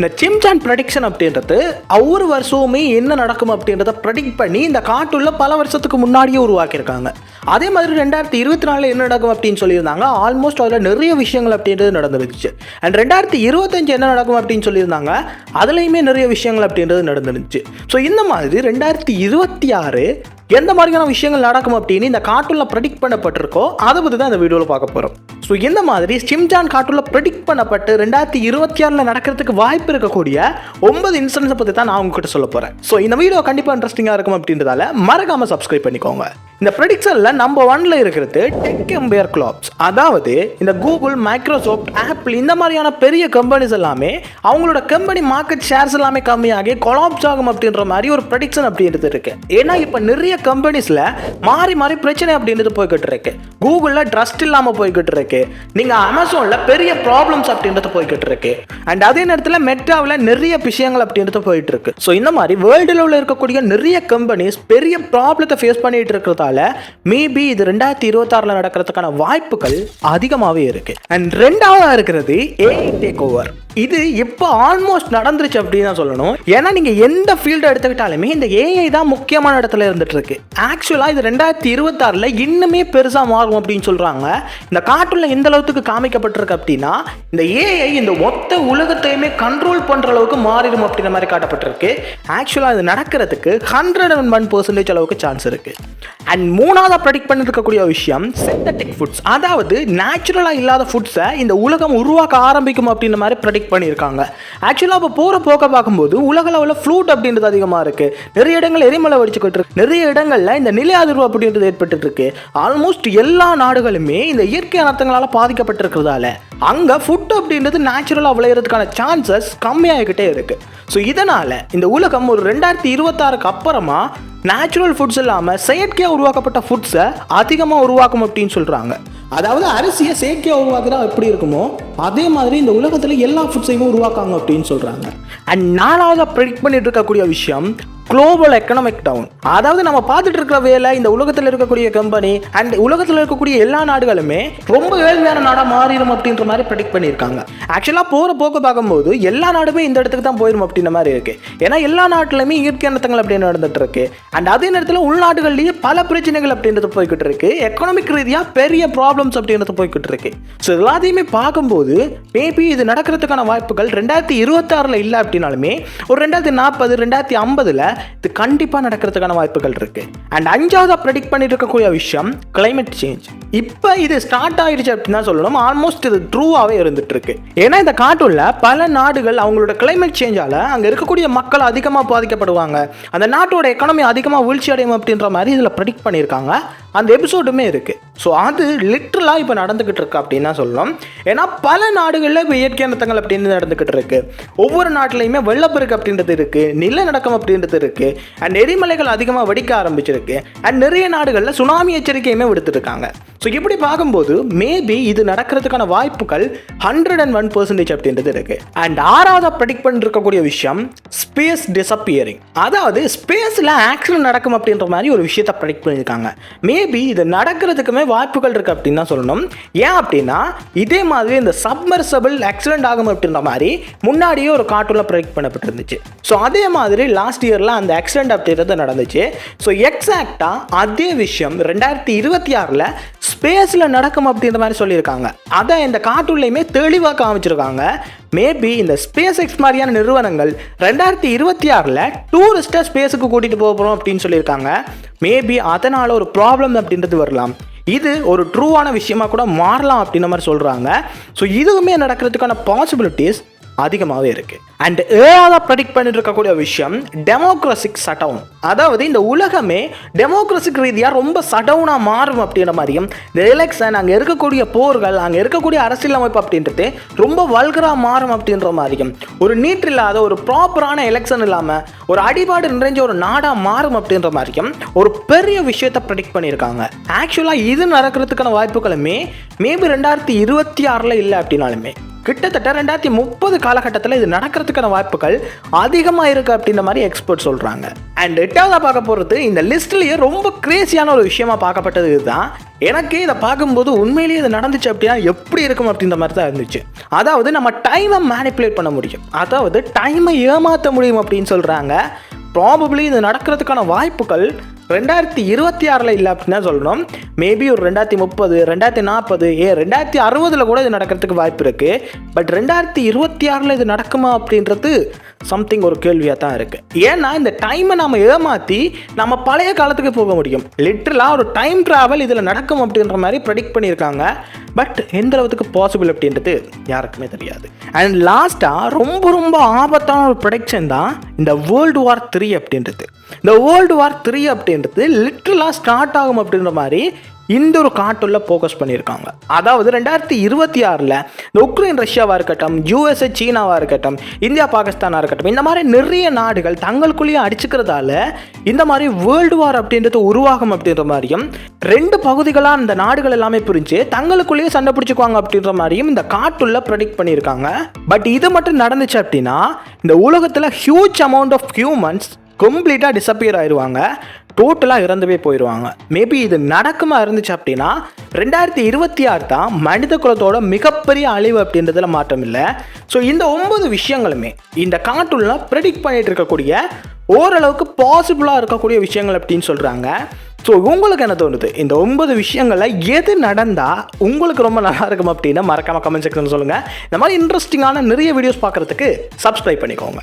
இந்த சிம்சான் ப்ரெடிக்ஷன் அப்படின்றது ஒவ்வொரு வருஷமுமே என்ன நடக்கும் அப்படின்றத ப்ரெடிக்ட் பண்ணி இந்த காட்டுள்ள பல வருஷத்துக்கு முன்னாடியே உருவாக்கியிருக்காங்க. அதே மாதிரி ரெண்டாயிரத்தி இருபத்தி நாலில் என்ன நடக்கும் அப்படின்னு சொல்லியிருந்தாங்க? ஆல்மோஸ்ட் அதில் நிறைய விஷயங்கள் அப்படின்றது நடந்துருந்துச்சு அண்ட் ரெண்டாயிரத்தி இருபத்தஞ்சு என்ன நடக்கும் அப்படின்னு சொல்லியிருந்தாங்க? அதுலேயுமே நிறைய விஷயங்கள் அப்படின்றது நடந்துருந்துச்சு ஸோ இந்த மாதிரி ரெண்டாயிரத்தி இருபத்தி ஆறு எந்த மாதிரியான விஷயங்கள் நடக்கும் அப்படின்னு இந்த காட்டுள்ள ப்ரெடிக்ட் பண்ணப்பட்டிருக்கோ அதை பற்றி தான் இந்த வீடியோவில் பார்க்க போகிறோம் ஸோ இந்த மாதிரி ஸ்டிம்ஜான் கார்ட்டூனில் ப்ரெடிக்ட் பண்ணப்பட்டு ரெண்டாயிரத்தி இருபத்தி ஆறில் நடக்கிறதுக்கு வாய்ப்பு இருக்கக்கூடிய ஒன்பது இன்சிடென்ட்ஸை பற்றி தான் நான் உங்ககிட்ட சொல்ல போகிறேன் ஸோ இந்த வீடியோ கண்டிப்பாக இன்ட்ரெஸ்டிங்காக இருக்கும் அப்படின்றதால மறக்காமல் சப்ஸ்கிரைப் பண்ணிக்கோங்க. இந்த ப்ரெடிக்ஷனில் நம்பர் ஒன்ல இருக்கிறது டெக் எம்பையர் கிளாப்ஸ் அதாவது இந்த கூகுள் மைக்ரோசாஃப்ட் ஆப்பிள் இந்த மாதிரியான பெரிய கம்பெனிஸ் எல்லாமே அவங்களோட கம்பெனி மார்க்கெட் ஷேர்ஸ் எல்லாமே கம்மியாகி கொலாப்ஸ் ஆகும் அப்படின்ற மாதிரி ஒரு ப்ரெடிக்ஷன் அப்படின்றது இருக்கு. ஏன்னா இப்போ நிறைய கம்பெனிஸில் மாறி மாறி பிரச்சனை அப்படின்றது போய்கிட்டு இருக்கு. கூகுளில் ட்ரஸ்ட் இல்லாமல் போய்கிட்டு இருக்கு. நீங்கள் அமேசானில் பெரிய ப்ராப்ளம்ஸ் அப்படின்றது போய்கிட்டு இருக்கு. அண்ட் அதே நேரத்தில் மெட்டாவில் நிறைய விஷயங்கள் அப்படின்றது போயிட்டு இருக்கு. ஸோ இந்த மாதிரி வேர்ல்டில் உள்ள இருக்கக்கூடிய நிறைய கம்பெனிஸ் பெரிய ப்ராப்ளத்தை ஃபேஸ் பண்ணிட்டு இருக்கிறதால மேபி இது ரெண்டாயிரத்தி இருபத்தாறில் நடக்கிறதுக்கான வாய்ப்புகள் அதிகமாகவே இருக்கு. அண்ட் ரெண்டாவதாக இருக்கிறது ஏஐ டேக் ஓவர் இது இப்போ ஆல்மோஸ்ட் நடந்துருச்சு அப்படின்னு தான் சொல்லணும். ஏன்னா நீங்கள் எந்த ஃபீல்டு எடுத்துக்கிட்டாலுமே இந்த ஏஐ தான் முக்கியமான இடத்துல இருந்துட்டு இருக்கு ஆக்சுவலாக இது ரெண்டாயிரத்தி இருபத்தாறில் இன்னுமே பெருசாக மாறும் அப்படின்னு சொல்கிறாங்க இந்த கார்ட்டூனில் எந்த அளவுக்கு காமிக்கப்பட்டிருக்கு அப்படின்னா இந்த ஏஐ இந்த மொத்த உலகத்தையுமே கண்ட்ரோல் பண்ணுற அளவுக்கு மாறிடும் அப்படின்ற மாதிரி காட்டப்பட்டிருக்கு. ஆக்சுவலாக இது நடக்கிறதுக்கு ஹண்ட்ரட் அண்ட் ஒன் பர்சன்டேஜ் அளவுக்கு சான்ஸ் இருக்கு. அண்ட் மூணாவதாக ப்ரெடிக்ட் பண்ணிருக்கக்கூடிய விஷயம் சிந்தட்டிக் ஃபுட்ஸ் அதாவது நேச்சுரலாக இல்லாத ஃபுட்ஸை இந்த உலகம் உருவாக்க ஆரம்பிக்கும் அப்படின்ற மாதிரி ப்ரெடிக்ட் பண்ணியிருக்காங்க. ஆக்சுவலாக அப்போ போகிற போக்க பார்க்கும்போது உலக லெவலில் ஃப்ளூட் அப்படின்றது அதிகமாக இருக்குது நிறைய இடங்கள் எரிமலை வடிச்சுக்கிட்டு இருக்கு. நிறைய இடங்களில் இந்த நிலை அதிர்வு அப்படின்றது ஏற்பட்டு இருக்கு. ஆல்மோஸ்ட் எல்லா நாடுகளுமே இந்த இயற்கை அனர்த்தங்களால் பாதிக்கப்பட்டிருக்கிறதால அங்கே ஃபுட் அப்படின்றது நேச்சுரலாக விளையிறதுக்கான சான்சஸ் கம்மியாகிக்கிட்டே இருக்குது ஸோ இதனால் இந்த உலகம் ஒரு ரெண்டாயிரத்தி இருபத்தாறுக்கு அப்புறமா நேச்சுரல் ஃபுட்ஸ் இல்லாமல் செயற்கையாக உருவாக்கப்பட்ட ஃபுட்ஸை அதிகமாக உருவாக்கும் அப்படின்னு சொல்கிறாங்க அதாவது அரிசியை செயற்கையாக உருவாக்குறா எப்படி இருக்குமோ அதே மாதிரி இந்த உலகத்தில் எல்லா ஃபுட்ஸையும் உருவாக்காங்க அப்படின்னு சொல்கிறாங்க அண்ட் நாலாவது ப்ரெடிக்ட் பண்ணிட்டு இருக்கக்கூடிய விஷயம் குளோபல் எக்கனாமிக் டவுன் அதாவது நம்ம பார்த்துட்டு இருக்கிற வேலை இந்த உலகத்தில் இருக்கக்கூடிய கம்பெனி அண்ட் உலகத்தில் இருக்கக்கூடிய எல்லா நாடுகளுமே ரொம்ப ஏழ்மையான நாடாக மாறிடும் அப்படின்ற மாதிரி ப்ரெடிக்ட் பண்ணியிருக்காங்க. ஆக்சுவலாக போகிற போக்கு பார்க்கும்போது எல்லா நாடுமே இந்த இடத்துக்கு தான் போயிடும் அப்படின்ற மாதிரி இருக்குது ஏன்னா எல்லா நாட்டிலுமே இயற்கை நடத்தங்கள் அப்படின்னு நடந்துட்டு இருக்கு. அண்ட் அதே நேரத்தில் உள்நாடுகள்லேயே பல பிரச்சனைகள் அப்படின்றது போய்கிட்டு இருக்கு. எக்கனாமிக் ரீதியாக பெரிய ப்ராப்ளம்ஸ் அப்படின்றது போய்கிட்டு இருக்கு. ஸோ எல்லாத்தையுமே பார்க்கும்போது மேபி இது நடக்கிறதுக்கான வாய்ப்புகள் ரெண்டாயிரத்தி இருபத்தாறில் இல்லை அப்படின்னாலுமே ஒரு ரெண்டாயிரத்தி நாற்பது ரெண்டாயிரத்தி ஐம்பதில் இது கண்டிப்பாக நடக்கிறதுக்கான வாய்ப்புகள் இருக்கு. அண்ட் அஞ்சாவதாக ப்ரெடிக்ட் பண்ணிட்டு இருக்கக்கூடிய விஷயம் கிளைமேட் சேஞ்ச் இப்போ இது ஸ்டார்ட் ஆயிடுச்சு அப்படின்னு தான் சொல்லணும். ஆல்மோஸ்ட் இது ட்ரூவாகவே இருந்துட்டு இருக்கு ஏன்னா இந்த காட்டுள்ள பல நாடுகள் அவங்களோட கிளைமேட் சேஞ்சால அங்கே இருக்கக்கூடிய மக்கள் அதிகமாக பாதிக்கப்படுவாங்க. அந்த நாட்டோட எக்கனமி அதிகமாக வீழ்ச்சி அடையும் அப்படின்ற மாதிரி இதில் ப்ரெடிக்ட் பண்ணியிருக்காங்க. அந்த எபிசோடுமே இருக்கு. ஸோ அது லிட்ரலாக இப்போ நடந்துக்கிட்டு இருக்கு அப்படின்னு தான் சொல்லணும். ஏன்னா பல நாடுகளில் இப்போ இயற்கை அனர்த்தங்கள் அப்படின்னு நடந்துக்கிட்டு இருக்கு. ஒவ்வொரு நாட்டிலையுமே வெள்ளப்பெருக்கு அப்படின்றது இருக்கு. நிலநடக்கம் அப்படின்றது இருக்கு. அண்ட் எரிமலைகள் அதிகமாக வெடிக்க ஆரம்பிச்சிருக்கு. அண்ட் நிறைய நாடுகளில் சுனாமி எச்சரிக்கையுமே விடுத்துருக்காங்க. ஸோ இப்படி பார்க்கும்போது மேபி இது நடக்கிறதுக்கான வாய்ப்புகள் ஹண்ட்ரட் அண்ட் ஒன் பர்சன்டேஜ் அப்படின்றது இருக்கு. அண்ட் ஆறாவதாக ப்ரெடிக்ட் பண்ணிருக்கக்கூடிய விஷயம் ஸ்பேஸ் டிசப்பியரிங் அதாவது ஸ்பேஸில் ஆக்சிடென்ட் நடக்கும் அப்படின்ற மாதிரி ஒரு விஷயத்தை ப்ரெடிக்ட் பண்ணியிருக்காங்க. மேபி இது நடக்கிறதுக்குமே வாய்ப்புகள் இருக்கு அப்படின்னு தான் சொல்லணும். ஏன் அப்படின்னா இதே மாதிரி இந்த சப்மர்சபிள் ஆக்சிடென்ட் ஆகும் அப்படின்ற மாதிரி முன்னாடியே ஒரு கார்ட்டூனில் ப்ரெடிக்ட் பண்ணப்பட்டிருந்துச்சு. ஸோ அதே மாதிரி லாஸ்ட் இயரில் அந்த ஆக்சிடென்ட் அப்படின்றது நடந்துச்சு. ஸோ எக்ஸாக்டாக அதே விஷயம் ரெண்டாயிரத்தி இருபத்தி ஆறில் ஸ்பேஸில் நடக்கும் அப்படின்ற மாதிரி சொல்லியிருக்காங்க. அதை இந்த கார்ட்டூன்லையுமே தெளிவாக காமிச்சிருக்காங்க. மேபி இந்த ஸ்பேஸ் எக்ஸ் மாதிரியான நிறுவனங்கள் ரெண்டாயிரத்தி இருபத்தி ஆறில் டூரிஸ்ட்டை ஸ்பேஸுக்கு கூட்டிகிட்டு போக போகிறோம் அப்படின்னு சொல்லியிருக்காங்க. மேபி அதனால் ஒரு ப்ராப்ளம் அப்படின்றது வரலாம். இது ஒரு ட்ரூவான விஷயமா கூட மாறலாம் அப்படின்ற மாதிரி சொல்கிறாங்க ஸோ இதுவுமே நடக்கிறதுக்கான பாசிபிலிட்டிஸ் அதிகமாகவே இருக்கு. அண்ட் ஏழாவதாக ப்ரெடிக்ட் பண்ணிட்டு இருக்கக்கூடிய விஷயம் டெமோக்ரஸிக் சடவுன் அதாவது இந்த உலகமே டெமோக்ரஸிக் ரீதியாக ரொம்ப சடவுனாக மாறும் அப்படின்ற மாதிரியும் இந்த எலெக்ஷன் அங்கே இருக்கக்கூடிய போர்கள் அங்கே இருக்கக்கூடிய அரசியலமைப்பு அப்படின்றது ரொம்ப வல்கராக மாறும் அப்படின்ற மாதிரியும் ஒரு நீட் இல்லாத ஒரு ப்ராப்பரான எலெக்ஷன் இல்லாமல் ஒரு அடிபாடு நிறைஞ்ச ஒரு நாடாக மாறும் அப்படின்ற மாதிரியும் ஒரு பெரிய விஷயத்தை ப்ரெடிக்ட் பண்ணியிருக்காங்க. ஆக்சுவலாக இது நடக்கிறதுக்கான வாய்ப்புகளுமே மேபி ரெண்டாயிரத்தி இருபத்தி ஆறில் இல்லை அப்படின்னாலுமே. கிட்டத்தட்ட ரெண்டாயிரத்தி முப்பது காலகட்டத்தில் இது நடக்கிறதுக்கான வாய்ப்புகள் அதிகமாக இருக்குது அப்படின்ற மாதிரி எக்ஸ்பர்ட் சொல்கிறாங்க அண்ட் எட்டாவதாக பார்க்க போகிறது இந்த லிஸ்ட்லேயே ரொம்ப கிரேசியான ஒரு விஷயமா பார்க்கப்பட்டது இதுதான். எனக்கு இதை பார்க்கும்போது உண்மையிலேயே இது நடந்துச்சு அப்படின்னா எப்படி இருக்கும் அப்படின்ற மாதிரி தான் இருந்துச்சு. அதாவது நம்ம டைமை மேனிப்புலேட் பண்ண முடியும். அதாவது டைமை ஏமாற்ற முடியும் அப்படின்னு சொல்கிறாங்க ப்ராபப்ளி இது நடக்கிறதுக்கான வாய்ப்புகள் ரெண்டாயிரத்தி இருபத்தி ஆறில் இல்லை அப்படின்னு தான் சொல்லணும். மேபி ஒரு ரெண்டாயிரத்தி முப்பது ரெண்டாயிரத்தி நாற்பது ஏ ரெண்டாயிரத்தி அறுபதில் கூட இது நடக்கிறதுக்கு வாய்ப்பு இருக்குது பட் ரெண்டாயிரத்தி இருபத்தி ஆறில் இது நடக்குமா அப்படின்றது சம்திங் ஒரு கேள்வியாக தான் இருக்குது ஏன்னா இந்த டைமை நம்ம ஏமாற்றி நம்ம பழைய காலத்துக்கு போக முடியும். லிட்ரலாக ஒரு டைம் ட்ராவல் இதில் நடக்கும் அப்படின்ற மாதிரி ப்ரெடிக்ட் பண்ணியிருக்காங்க. பட் எந்த அளவுக்கு பாசிபிள் அப்படின்றது யாருக்குமே தெரியாது. அண்ட் லாஸ்ட்டாக ரொம்ப ரொம்ப ஆபத்தான ஒரு ப்ரொடக்ஷன் தான் இந்த வேர்ல்டு வார் த்ரீ அப்படின்றது. இந்த வேர்ல்டு வார் த்ரீ அப்படின்றது லிட்ரலாக ஸ்டார்ட் ஆகும் அப்படின்ற மாதிரி இந்த ஒரு காட்டுள்ள ஃபோக்கஸ் பண்ணியிருக்காங்க. அதாவது ரெண்டாயிரத்தி இருபத்தி ஆறில் இந்த உக்ரைன் ரஷ்யாவாக இருக்கட்டும் யூஎஸ்ஏ சீனாவாக இருக்கட்டும் இந்தியா பாகிஸ்தானாக இருக்கட்டும் இந்த மாதிரி நிறைய நாடுகள் தங்களுக்குள்ளேயே அடிச்சுக்கிறதால இந்த மாதிரி வேர்ல்டு வார் அப்படின்றது உருவாகும் அப்படின்ற மாதிரியும் ரெண்டு பகுதிகளாக இந்த நாடுகள் எல்லாமே பிரிஞ்சு தங்களுக்குள்ளேயே சண்டை பிடிச்சிக்குவாங்க அப்படின்ற மாதிரியும் இந்த காட்டுள்ள ப்ரெடிக்ட் பண்ணியிருக்காங்க. பட் இது மட்டும் நடந்துச்சு அப்படின்னா இந்த உலகத்தில் ஹியூஜ் அமௌண்ட் ஆஃப் ஹியூமன்ஸ் கம்ப்ளீட்டாக டிசப்பியர் ஆயிடுவாங்க டோட்டலாக இறந்துவே போயிடுவாங்க மேபி இது நடக்குமா இருந்துச்சு அப்படின்னா ரெண்டாயிரத்தி இருபத்தி ஆறு தான் மனித குலத்தோட மிகப்பெரிய அழிவு அப்படின்றதுல மாற்றம் இல்லை. ஸோ இந்த ஒன்பது விஷயங்களுமே இந்த காட்டுள்ள ப்ரெடிக்ட் பண்ணிட்டு இருக்கக்கூடிய ஓரளவுக்கு பாசிபிளாக இருக்கக்கூடிய விஷயங்கள் அப்படின்னு சொல்கிறாங்க ஸோ உங்களுக்கு என்ன தோணுது? இந்த ஒன்பது விஷயங்களில் எது நடந்தால் உங்களுக்கு ரொம்ப நல்லா இருக்கும் அப்படின்னு மறக்காமல் கமெண்ட் செக்ஷன் சொல்லுங்கள் இந்த மாதிரி இன்ட்ரெஸ்டிங்கான நிறைய வீடியோஸ் பார்க்குறதுக்கு சப்ஸ்கிரைப் பண்ணிக்கோங்க.